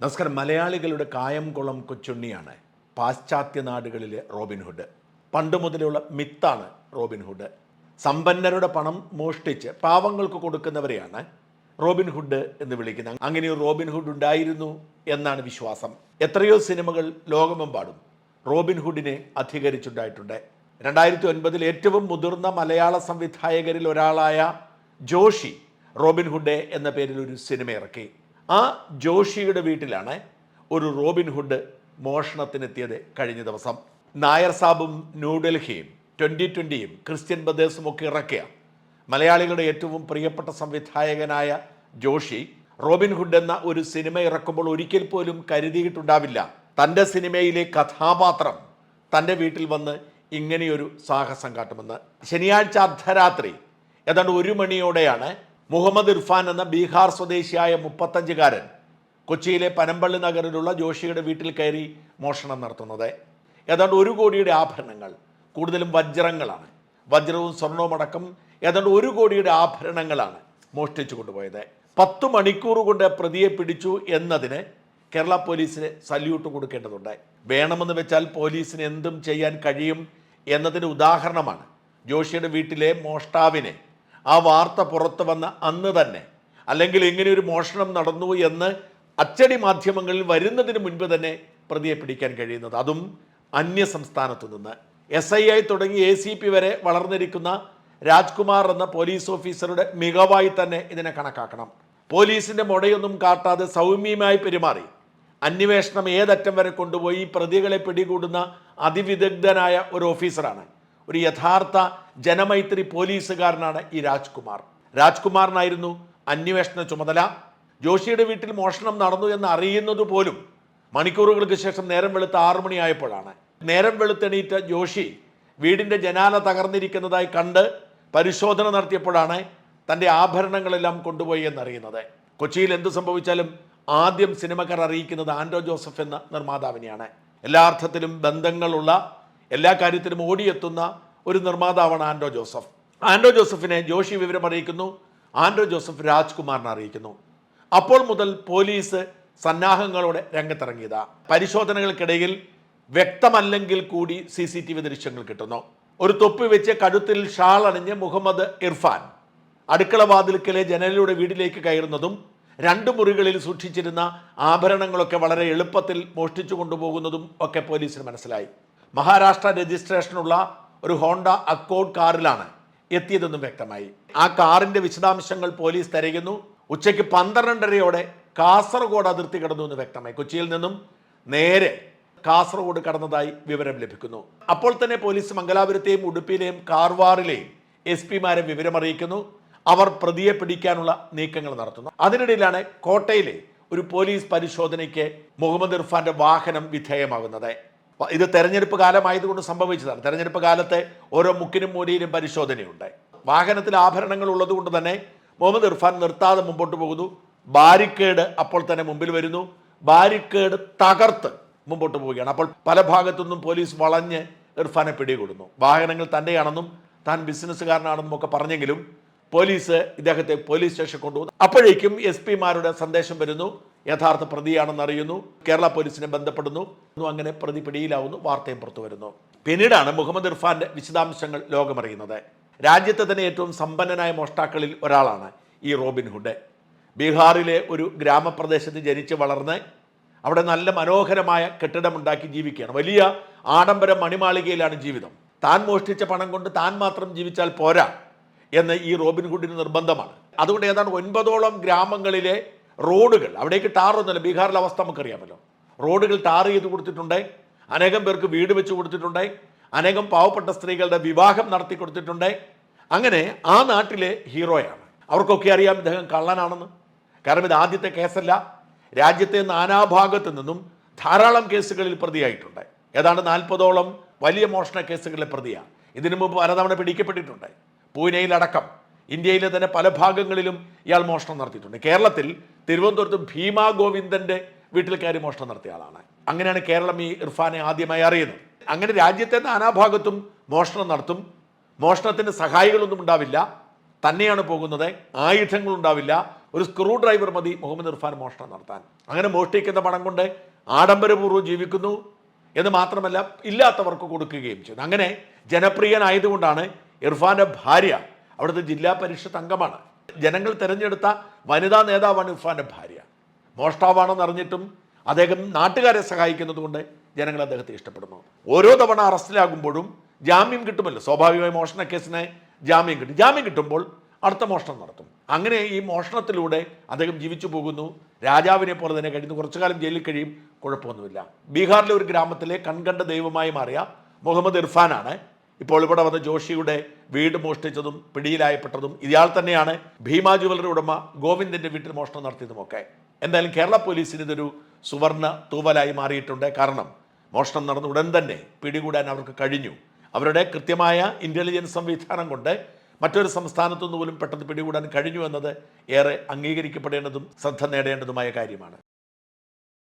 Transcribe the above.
നമസ്കാരം. മലയാളികളുടെ കായംകുളം കൊച്ചുണ്ണിയാണ് പാശ്ചാത്യ നാടുകളിലെ റോബിൻഹുഡ് പണ്ട് മുതലുള്ള മിത്താണ് റോബിൻഹുഡ് സമ്പന്നരുടെ പണം മോഷ്ടിച്ച് പാവങ്ങൾക്ക് കൊടുക്കുന്നവരെയാണ് റോബിൻഹുഡ് എന്ന് വിളിക്കുന്നത്. അങ്ങനെ ഒരു റോബിൻഹുഡ് ഉണ്ടായിരുന്നു എന്നാണ് വിശ്വാസം. എത്രയോ സിനിമകൾ ലോകമെമ്പാടും റോബിൻഹുഡിനെ അധികരിച്ചുണ്ടായിട്ടുണ്ട്. രണ്ടായിരത്തി ഒൻപതിൽ ഏറ്റവും മുതിർന്ന മലയാള സംവിധായകരിൽ ഒരാളായ ജോഷി റോബിൻഹുഡ് എന്ന പേരിൽ ഒരു സിനിമ ഇറക്കി. ആ ജോഷിയുടെ വീട്ടിലാണ് ഒരു റോബിൻഹുഡ് മോഷണത്തിനെത്തിയത് കഴിഞ്ഞ ദിവസം. നായർ സാബും ന്യൂഡൽഹിയും ട്വന്റി ട്വന്റിയും ക്രിസ്ത്യൻ ബ്രദേഴ്സും ഒക്കെ ഇറക്കിയ മലയാളികളുടെ ഏറ്റവും പ്രിയപ്പെട്ട സംവിധായകനായ ജോഷി റോബിൻഹുഡ് എന്ന ഒരു സിനിമ ഇറക്കുമ്പോൾ ഒരിക്കൽ പോലും കരുതിയിട്ടുണ്ടാവില്ല. തന്റെ സിനിമയിലെ കഥാപാത്രം തന്റെ വീട്ടിൽ വന്ന് ഇങ്ങനെയൊരു സാഹസം കാട്ടുമെന്ന്. ശനിയാഴ്ച അർദ്ധരാത്രി ഏതാണ്ട് ഒരു മണിയോടെയാണ് മുഹമ്മദ് ഇർഫാൻ എന്ന ബീഹാർ സ്വദേശിയായ മുപ്പത്തഞ്ചുകാരൻ കൊച്ചിയിലെ പനമ്പള്ളി നഗറിലുള്ള ജോഷിയുടെ വീട്ടിൽ കയറി മോഷണം നടത്തുന്നത്. ഏതാണ്ട് ഒരു കോടിയുടെ ആഭരണങ്ങൾ കൂടുതലും വജ്രങ്ങളാണ്. വജ്രവും സ്വർണവും അടക്കം ഏതാണ്ട് ഒരു കോടിയുടെ ആഭരണങ്ങളാണ് മോഷ്ടിച്ചു കൊണ്ടുപോയത്. പത്ത് മണിക്കൂർ കൊണ്ട് പ്രതിയെ പിടിച്ചു എന്നതിന് കേരള പോലീസിന് സല്യൂട്ട് കൊടുക്കേണ്ടതുണ്ട്. വേണമെന്ന് വെച്ചാൽ പോലീസിന് എന്തും ചെയ്യാൻ കഴിയും എന്നതിന് ഉദാഹരണമാണ് ജോഷിയുടെ വീട്ടിലെ മോഷ്ടാവിനെ ആ വാർത്ത പുറത്തു വന്ന അന്ന് തന്നെ. അല്ലെങ്കിൽ ഇങ്ങനെ ഒരു മോഷണം നടന്നു എന്ന് അച്ചടി മാധ്യമങ്ങളിൽ വരുന്നതിന് മുൻപ് തന്നെ പ്രതിയെ പിടിക്കാൻ കഴിയുന്നത്. അതും അന്യ സംസ്ഥാനത്തു നിന്ന്. എസ് ഐ ആയി തുടങ്ങി എ സി പി വരെ വളർന്നിരിക്കുന്ന രാജ്കുമാർ എന്ന പോലീസ് ഓഫീസറുടെ മികവായി തന്നെ ഇതിനെ കണക്കാക്കണം. പോലീസിന്റെ മുടയൊന്നും കാട്ടാതെ സൗമ്യമായി പെരുമാറി. അന്വേഷണം ഏതറ്റം വരെ കൊണ്ടുപോയി പ്രതികളെ പിടികൂടുന്ന അതിവിദഗ്ധനായ ഒരു ഓഫീസറാണ്. ഒരു യഥാർത്ഥ ജനമൈത്രി പോലീസുകാരനാണ് ഈ രാജ്കുമാർ. രാജ്കുമാറിനായിരുന്നു അന്വേഷണ ചുമതല. ജോഷിയുടെ വീട്ടിൽ മോഷണം നടന്നു എന്ന് അറിയുന്നത് പോലും മണിക്കൂറുകൾക്ക് ശേഷം നേരം വെളുത്ത് ആറു മണിയായപ്പോഴാണ്. നേരം വെളുത്തെണീറ്റ ജോഷി വീടിന്റെ ജനാല തകർന്നിരിക്കുന്നതായി കണ്ട് പരിശോധന നടത്തിയപ്പോഴാണ് തന്റെ ആഭരണങ്ങളെല്ലാം കൊണ്ടുപോയി എന്നറിയുന്നത്. കൊച്ചിയിൽ എന്ത് സംഭവിച്ചാലും ആദ്യം സിനിമക്കാർ അറിയിക്കുന്നത് ആൻഡോ ജോസഫ് എന്ന നിർമ്മാതാവിനെയാണ്. എല്ലാ അർത്ഥത്തിലും ബന്ധങ്ങളുള്ള എല്ലാ കാര്യത്തിലും ഓടിയെത്തുന്ന ഒരു നിർമ്മാതാവാണ് ആൻഡ്രോ ജോസഫ്. ആൻഡ്രോ ജോസഫിനെ ജോഷി വിവരം അറിയിക്കുന്നു. ആൻഡ്രോ ജോസഫ് രാജ്കുമാറിനെ അറിയിക്കുന്നു. അപ്പോൾ മുതൽ പോലീസ് സന്നാഹങ്ങളോടെ രംഗത്തിറങ്ങിയതാ. പരിശോധനകൾക്കിടയിൽ വ്യക്തമല്ലെങ്കിൽ കൂടി സി സി ടി വി ദൃശ്യങ്ങൾ കിട്ടുന്നു. ഒരു തൊപ്പി വെച്ച് കഴുത്തിൽ ഷാൾ അണിഞ്ഞ് മുഹമ്മദ് ഇർഫാൻ അടുക്കള വാതിൽക്കലെ ജനലിലൂടെ വീട്ടിലേക്ക് കയറുന്നതും രണ്ട് മുറികളിൽ സൂക്ഷിച്ചിരുന്ന ആഭരണങ്ങളൊക്കെ വളരെ എളുപ്പത്തിൽ മോഷ്ടിച്ചു കൊണ്ടുപോകുന്നതും ഒക്കെ പോലീസിന് മനസ്സിലായി. മഹാരാഷ്ട്ര രജിസ്ട്രേഷനുള്ള ഒരു ഹോണ്ട അക്കോഡ് കാറിലാണ് എത്തിയതെന്നും വ്യക്തമായി. ആ കാറിന്റെ വിശദാംശങ്ങൾ പോലീസ് തിരയുന്നു. ഉച്ചയ്ക്ക് പന്ത്രണ്ടരയോടെ കാസർഗോഡ് അതിർത്തി കടന്നു എന്ന് വ്യക്തമായി. കൊച്ചിയിൽ നിന്നും നേരെ കാസർഗോഡ് കടന്നതായി വിവരം ലഭിക്കുന്നു. അപ്പോൾ തന്നെ പോലീസ് മംഗലാപുരത്തെയും ഉടുപ്പിയിലെയും കാർവാറിലെയും എസ് പിമാരെ വിവരമറിയിക്കുന്നു. അവർ പ്രതിയെ പിടിക്കാനുള്ള നീക്കങ്ങൾ നടത്തുന്നു. അതിനിടയിലാണ് കോട്ടയിലെ ഒരു പോലീസ് പരിശോധനയ്ക്ക് മുഹമ്മദ് ഇർഫാന്റെ വാഹനം വിധേയമാകുന്നത്. ഇത് തെരഞ്ഞെടുപ്പ് കാലമായതുകൊണ്ട് സംഭവിച്ചതാണ്. തെരഞ്ഞെടുപ്പ് കാലത്തെ ഓരോ മുക്കിനും മൂലയിലും പരിശോധനയുണ്ട് വാഹനത്തിൽ ആഭരണങ്ങൾ ഉള്ളതുകൊണ്ട് തന്നെ മുഹമ്മദ് ഇർഫാൻ നിർത്താതെ മുമ്പോട്ട് പോകുന്നു. ബാരിക്കേഡ് അപ്പോൾ തന്നെ മുമ്പിൽ വരുന്നു. ബാരിക്കേഡ് തകർത്ത് മുമ്പോട്ട് പോവുകയാണ്. അപ്പോൾ പല ഭാഗത്തുനിന്നും പോലീസ് വളഞ്ഞ് ഇർഫാനെ പിടികൂടുന്നു. വാഹനങ്ങൾ തന്നെയാണെന്നും താൻ ബിസിനസ്സുകാരനാണെന്നും ഒക്കെ പറഞ്ഞെങ്കിലും പോലീസ് ഇദ്ദേഹത്തെ പോലീസ് സ്റ്റേഷൻ കൊണ്ടുപോകുന്നു അപ്പോഴേക്കും എസ് പിമാരുടെ സന്ദേശം വരുന്നു. യഥാർത്ഥ പ്രതിയാണെന്ന് അറിയുന്നു. കേരള പോലീസിനെ ബന്ധപ്പെടുന്നു. അങ്ങനെ പ്രതി പിടിയിലാവുന്നു. വാർത്തയും പുറത്തു വരുന്നു. പിന്നീടാണ് മുഹമ്മദ് ഇർഫാന്റെ വിശദാംശങ്ങൾ ലോകമറിയുന്നത്. രാജ്യത്തെ തന്നെ ഏറ്റവും സമ്പന്നനായ മോഷ്ടാക്കളിൽ ഒരാളാണ് ഈ റോബിൻഹുഡ് ബീഹാറിലെ ഒരു ഗ്രാമപ്രദേശത്ത് ജനിച്ച് വളർന്ന് അവിടെ നല്ല മനോഹരമായ കെട്ടിടമുണ്ടാക്കി ജീവിക്കുകയാണ്. വലിയ ആഡംബര മണിമാളികയിലാണ് ജീവിതം. താൻ മോഷ്ടിച്ച പണം കൊണ്ട് താൻ മാത്രം ജീവിച്ചാൽ പോരാ എന്ന് ഈ റോബിൻഹുഡിന് നിർബന്ധമാണ്. അതുകൊണ്ട് ഏതാണ്ട് ഒൻപതോളം ഗ്രാമങ്ങളിലെ റോഡുകൾ. അവിടേക്ക് ടാറൊന്നുമില്ല ബീഹാറിലെ അവസ്ഥ നമുക്കറിയാമല്ലോ. റോഡുകൾ ടാർ ചെയ്ത് കൊടുത്തിട്ടുണ്ട്. അനേകം പേർക്ക് വീട് വെച്ച് കൊടുത്തിട്ടുണ്ട്. അനേകം പാവപ്പെട്ട സ്ത്രീകളുടെ വിവാഹം നടത്തി കൊടുത്തിട്ടുണ്ട്. അങ്ങനെ ആ നാട്ടിലെ ഹീറോയാണ്. അവർക്കൊക്കെ അറിയാം ഇദ്ദേഹം കള്ളനാണെന്ന്. കാരണം ഇത് ആദ്യത്തെ കേസല്ല. രാജ്യത്തെ നാനാഭാഗത്തു നിന്നും ധാരാളം കേസുകളിൽ പ്രതിയായിട്ടുണ്ട്. ഏതാണ്ട് നാൽപ്പതോളം വലിയ മോഷണ കേസുകളിലെ പ്രതിയാണ്. ഇതിനു മുമ്പ് പലതവണ പിടിക്കപ്പെട്ടിട്ടുണ്ട്. പൂനെയിലടക്കം. ഇന്ത്യയിലെ തന്നെ പല ഭാഗങ്ങളിലും ഇയാൾ മോഷണം നടത്തിയിട്ടുണ്ട്. കേരളത്തിൽ തിരുവനന്തപുരത്ത് ഭീമാ ഗോവിന്ദന്റെ വീട്ടിൽ കയറി മോഷണം നടത്തിയ ആളാണ്. അങ്ങനെയാണ് കേരളം ഈ ഇർഫാനെ ആദ്യമായി അറിയുന്നത്. അങ്ങനെ രാജ്യത്തെ നാനാഭാഗത്തും മോഷണം നടത്തും. മോഷണത്തിന് സഹായികളൊന്നും ഉണ്ടാവില്ല. തന്നെയാണ് പോകുന്നത്. ആയുധങ്ങളുണ്ടാവില്ല ഒരു സ്ക്രൂ ഡ്രൈവർ മതി മുഹമ്മദ് ഇർഫാൻ മോഷണം നടത്താൻ. അങ്ങനെ മോഷ്ടിക്കുന്ന പണം കൊണ്ട് ആഡംബരപൂർവം ജീവിക്കുന്നു എന്ന് മാത്രമല്ല ഇല്ലാത്തവർക്ക് കൊടുക്കുകയും ചെയ്യുന്നു. അങ്ങനെ ജനപ്രിയനായതുകൊണ്ടാണ് ഇർഫാന്റെ ഭാര്യ അവിടുത്തെ ജില്ലാ പരിഷത്ത് അംഗമാണ്. ജനങ്ങൾ തിരഞ്ഞെടുത്ത വനിതാ നേതാവാണ് ഇർഫാന്റെ ഭാര്യ. മോഷ്ടാവാണെന്ന് അറിഞ്ഞിട്ടും അദ്ദേഹം നാട്ടുകാരെ സഹായിക്കുന്നതുകൊണ്ട് ജനങ്ങൾ അദ്ദേഹത്തെ ഇഷ്ടപ്പെടുന്നു. ഓരോ തവണ അറസ്റ്റിലാകുമ്പോഴും ജാമ്യം കിട്ടുമല്ലോ. സ്വാഭാവികമായി മോഷണ കേസിന് ജാമ്യം കിട്ടും. ജാമ്യം കിട്ടുമ്പോൾ അടുത്ത മോഷണം നടത്തും. അങ്ങനെ ഈ മോഷണത്തിലൂടെ അദ്ദേഹം ജീവിച്ചു പോകുന്നു. രാജാവിനെ പോലെ തന്നെ കഴിയുന്നു കുറച്ചു കാലം ജയിലിൽ കഴിയും. കുഴപ്പമൊന്നുമില്ല. ബീഹാറിലെ ഒരു ഗ്രാമത്തിലെ കൺകണ്ട ദൈവമായി മാറിയ മുഹമ്മദ് ഇർഫാനാണ് ഇപ്പോൾ ഇവിടെ വന്ന് ജോഷിയുടെ വീട് മോഷ്ടിച്ചതും പിടിയിലായപ്പെട്ടതും ഇയാൾ തന്നെയാണ് ഭീമ ജുവലറി ഉടമ ഗോവിന്ദന്റെ വീട്ടിൽ മോഷണം നടത്തിയതുമൊക്കെ. എന്തായാലും കേരള പോലീസിന് ഇതൊരു സുവർണ തൂവലായി മാറിയിട്ടുണ്ട്. കാരണം മോഷണം നടന്ന ഉടൻ തന്നെ പിടികൂടാൻ അവർക്ക് കഴിഞ്ഞു. അവരുടെ കൃത്യമായ ഇന്റലിജൻസ് സംവിധാനം കൊണ്ട് മറ്റൊരു സംസ്ഥാനത്തുനിന്ന് പോലും പെട്ടെന്ന് പിടികൂടാൻ കഴിഞ്ഞു എന്നത് ഏറെ അംഗീകരിക്കപ്പെടേണ്ടതും ശ്രദ്ധ നേടേണ്ടതുമായ കാര്യമാണ്.